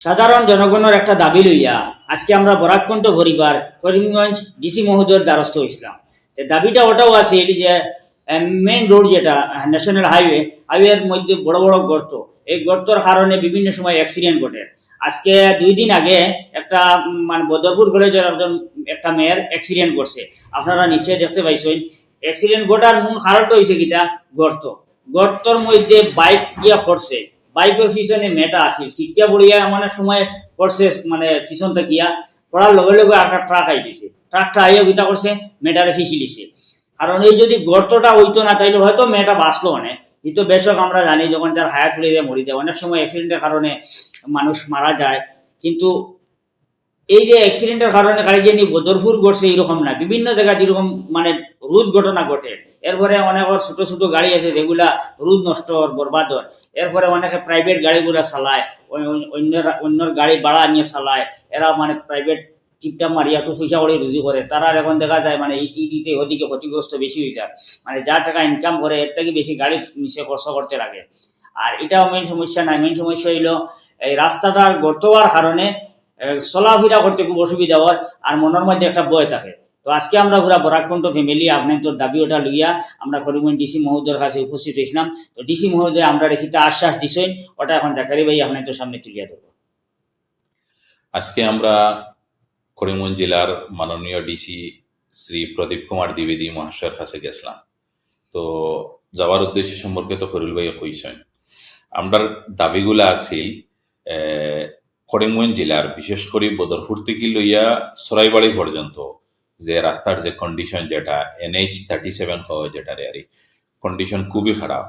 সাধারণ জনগণের একটা দাবি লইয়া আজকে আমরা বরাকণ্ঠ পরিবার করিমগঞ্জ ডিসি মহোদয়ের দ্বারস্থ হয়েছিলাম তো দাবিটা ওটাও আছে যে মেইন রোড যেটা ন্যাশনাল হাইওয়ে হাইওয়ের মধ্যে বড় বড় গর্ত। এই গর্তর কারণে বিভিন্ন সময় অ্যাক্সিডেন্ট ঘটে। আজকে দুই দিন আগে একটা মানে বদরপুর কলেজের একজন, একটা মেয়ের অ্যাক্সিডেন্ট করছে। আপনারা নিশ্চয়ই দেখতে পাইছেন। অ্যাক্সিডেন্ট ঘটার মূল কারণটা হয়েছে কিটা? গর্ত। গর্তর মধ্যে বাইক গিয়া পড়ছে। বাইকের ফিশনে মেটা আসি সিটকা বড়িয়া এক সময় করছে মানে পিছন থাকিয়া পড়ার লগে লগে একটা ট্রাক আই দিছে। ট্রাকটা আইয়া গিতা করছে, মেটারে ফিসি দিছে কারণ এই যদি গর্তটা হইতো না, তাইলে হয়তো মেয়েটা বাঁচলো অনেক। কিন্তু বেশক আমরা জানি, যখন যার হায়াত ফুলে যায় মরি যায়। অনেক সময় অ্যাক্সিডেন্টের কারণে মানুষ মারা যায়। কিন্তু এই যে অ্যাক্সিডেন্টের কারণে গাড়ি যে বদরপুর ঘটছে এরকম না। বিভিন্ন জায়গায় যেরকম মানে রোজ ঘটনা ঘটে। এরপরে অনেক ছোট ছোট গাড়ি আছে, যেগুলা রোজ নষ্ট, বরবাদ এরপরে অনেকে প্রাইভেট গাড়িগুলা চালায় অন্য অ- অন্যের, অন্যর গাড়ি ভাড়া নিয়ে চালায়। এরা মানে প্রাইভেট টিপটা মারিয়া একটু পয়সা করে রুজি করে। তারা এখন দেখা যায় মানে ই- ই দিতে ওদিকে ক্ষতিগ্রস্ত বেশি হয়ে যায়। মানে যা টাকা ইনকাম করে, এর থেকে বেশি গাড়ি নিচে খরচ করতে লাগে। আর এটাও মেন সমস্যা না মেন সমস্যা হইল, এই রাস্তাটার গর্ত হওয়ার কারণে চলাফেরা করতে খুব অসুবিধা হয় আর মনের মধ্যে একটা বয় থাকে। তো আজকে আমরা পুরা বরাকণ্ঠ ফ্যামিলি আপনার তোর দাবি ওটা লইয়া আমরা করিমগঞ্জ ডিসি মহোদয়ের কাছে উপস্থিত হয়েছিলাম। তো ডিসি মহোদয় আমরা রেখিতে আশ্বাস দিছেন, ওটা এখন দেখারি ভাই আপনার তো সামনে তুলিয়া দেবো আজকে আমরা করিমগঞ্জ জেলার মাননীয় ডিসি শ্রী প্রদীপ কুমার দ্বিবেদী মহাশয়ের কাছে গেছিলাম। তো যাওয়ার উদ্দেশ্য সম্পর্কে তো হরুল ভাই কইছেন। আমরার দাবিগুলা আছিল করিমগঞ্জ জেলার, বিশেষ করে বদরপুর থেকে লইয়া সরাইবাড়ি পর্যন্ত যে রাস্তার যে কন্ডিশন যেটা এনএইচ থার্টি সেভেন হয় যেটারে আর কন্ডিশন খুবই খারাপ।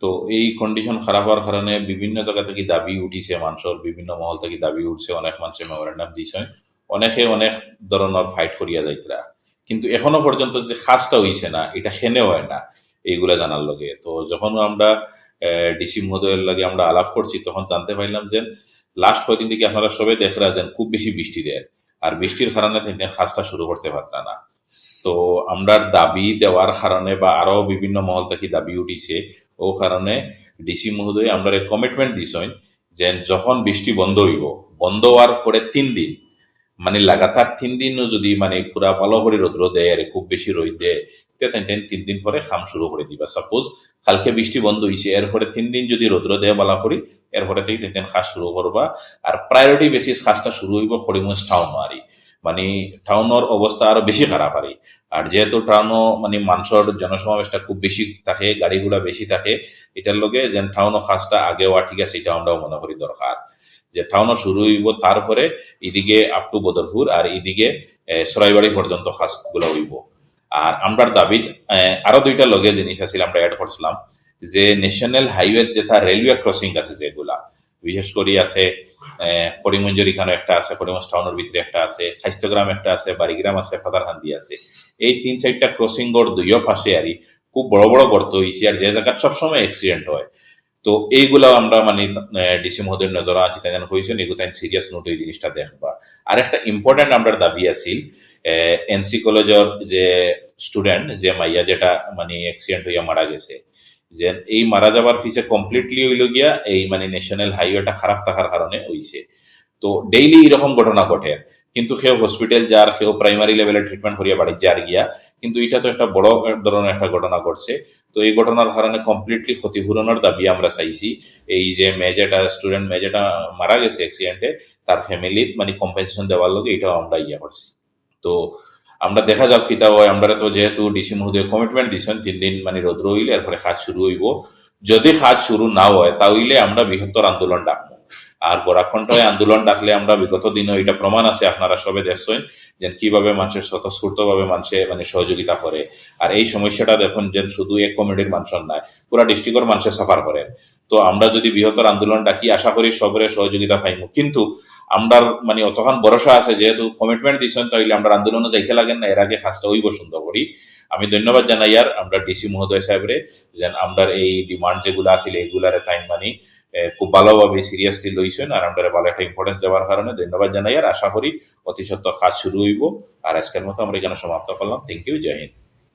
তো এই কন্ডিশন খারাপ হওয়ার কারণে বিভিন্ন জায়গা থেকে দাবি উঠিছে, মানুষের বিভিন্ন মহল থেকে দাবি উঠছে, অনেক মানুষের মেমোরেন্ডাম দিছে, অনেকে অনেক ধরনের ফাইট করিয়া যাইতরা। কিন্তু এখনও পর্যন্ত যে খাসটা হইছে না, এটা সেনে হয় না, এইগুলা জানার লগে। তো যখন আমরা ডিসি মহোদয়ের লাগে আমরা আলাপ করছি, তখন জানতে পারলাম যে লাস্ট কয়দিন থেকে আপনারা সবাই দেখরা যেন খুব বেশি বৃষ্টি দেয়। আর বৃষ্টির কারণে থেকে কাজটা শুরু করতে পারতাম না। তো আমরা দাবি দেওয়ার কারণে বা আরও বিভিন্ন মহল থেকে দাবি উঠিছে, ও কারণে ডিসি মহোদয়, আমরা কমিটমেন্ট দিছেন যে যখন বৃষ্টি বন্ধ হইব, বন্ধ হওয়ার পরে তিন দিন মানে লাগাতার তিন দিনও যদি মানে পুরা পালো করে রৌদ্র দেয়, আর খুব বেশি রোদ দেয় তিন দিন পরে খাম শুরু করে দিবা। সাপোজ কালকে বৃষ্টি বন্ধ হয়েছে এরপরে তিন দিন যদি রৌদ্র দেয় বালা করি এরপরে থেকে তিন দিন খাস শুরু করবা। আর প্রায়োরিটি বেসিস খাসটা শুরু হইব করিমগঞ্জ টাউন আরই মানে টাউনের অবস্থা আরও বেশি খারাপ আরই আর যেহেতু টাউনও মানে মানুষের জনসমাবেশটা খুব বেশি থাকে, গাড়িগুলা বেশি থাকে এটার লগে যেন টাউনও খাসটা আগে হওয়া ঠিক আছে এটা আমরাও মনে করি দরকার যে টাউনও শুরু হইব তারপরে এদিকে আপ টু বদরপুর আর এদিকে সরাইবাড়ি পর্যন্ত খাসগুলো হইব। আর আমরার দাবিত আহ, আরও দুইটা লগে জিনিস আছিল আমরা অ্যাড করছিলাম যে ন্যাশনাল হাইওয়ে যেটা রেলওয়ে ক্রসিং আছে যেগুলা বিশেষ করে আছে আহ, করিমগঞ্জের এখানে একটা আছে করিমগঞ্জ টাউনের ভিতরে একটা আছে খাইস্তগ্রাম একটা আছে বাড়িগ্রাম আছে ফাদারহান্দি আছে। এই তিন চারটা ক্রসিং গড় দুইও পাশে আরই খুব বড় বড় গর্ত হয়েছে আর যে জায়গায় সবসময় অ্যাক্সিডেন্ট হয়। তো এইগুলো আমরা মানে ডিসি মহোদয়ের নজরে আছি, তাই হয়েছেন এগুলো তাই সিরিয়াস নোট এই জিনিসটা দেখবা। আর একটা ইম্পর্টেন্ট আমরা দাবি আছিল এনসি কলেজের যে স্টুডেন্ট যে মাইয়া যেটা মানে অ্যাক্সিডেন্ট হইয়া মারা গেছে, যে এই মারা যাবার ফিসে কমপ্লিটলি হইল গিয়া এই মানে ন্যাশনাল হাইওয়েটা খারাপ থাকার কারণে হইছে। তো ডেইলি এরকম ঘটনা ঘটে। কিন্তু সেও হসপিটাল যার, সেও প্রাইমারি লেভেলে ট্রিটমেন্ট করিয়া বাড়ি যার গিয়া, কিন্তু এটা তো একটা বড় ধরনের একটা ঘটনা ঘটছে। তো এই ঘটনার কারণে কমপ্লিটলি ক্ষতিপূরণের দাবি আমরা চাইছি। এই যে মেজেটা স্টুডেন্ট মেজেটা মারা গেছে অ্যাক্সিডেন্টে তার ফ্যামিলির মানে কম্পেনসেশন দেওয়ার লগে এটাও আমরা ইয়া করছি। তো আমরা দেখা যাক কিতা হয়। আমরা তো যেহেতু ডিসি মহোদয় কমিটমেন্ট দিছেন, তিন দিন মানে রোদ্র হইলে এরপরে কাজ শুরু হইব। যদি কাজ শুরু না হয়, তাহলে আমরা বৃহত্তর আন্দোলন ডাকবো। আর বরাকণ্ঠে আন্দোলন ডাকলে আমরা বিগত দিনও এটা প্রমাণ আছে, আপনারা সবে দেখছেন যে কীভাবে মানুষের স্বতঃস্ফূর্তভাবে মানুষে মানে সহযোগিতা করে। আর এই সমস্যাটা দেখুন যে শুধু এক কমিটির মানুষের নয়, পুরা ডিস্ট্রিক্টর মানুষের সাফার করেন। তো আমরা যদি বৃহত্তর আন্দোলন ডাকি, আশা করি সবরে সহযোগিতা পাইমু। কিন্তু আমরা মানে অতখান ভরসা আছে, যেহেতু কমিটমেন্ট দিচ্ছেন তাইলে আমরা আন্দোলনে যাইতে লাগেন না, এর আগে কাজটা হইব সুন্দর করি আমি ধন্যবাদ জানাই আর, আমরা ডিসি মহোদয় সাহেবরে, যেন আমরা এই ডিমান্ড যেগুলো আছিল এইগুলারে টাইম মানি খুব ভালোভাবে সিরিয়াসলি লইছেন আর আমরা ভালো একটা ইম্পর্টেন্স দেওয়ার কারণে ধন্যবাদ জানাই। আর আশা করি অতি সত্ত্বর কাজ শুরু হইব। আর আজকের মতো আমরা এখানে সমাপ্ত করলাম। থ্যাংক ইউ জয় হিন্দ।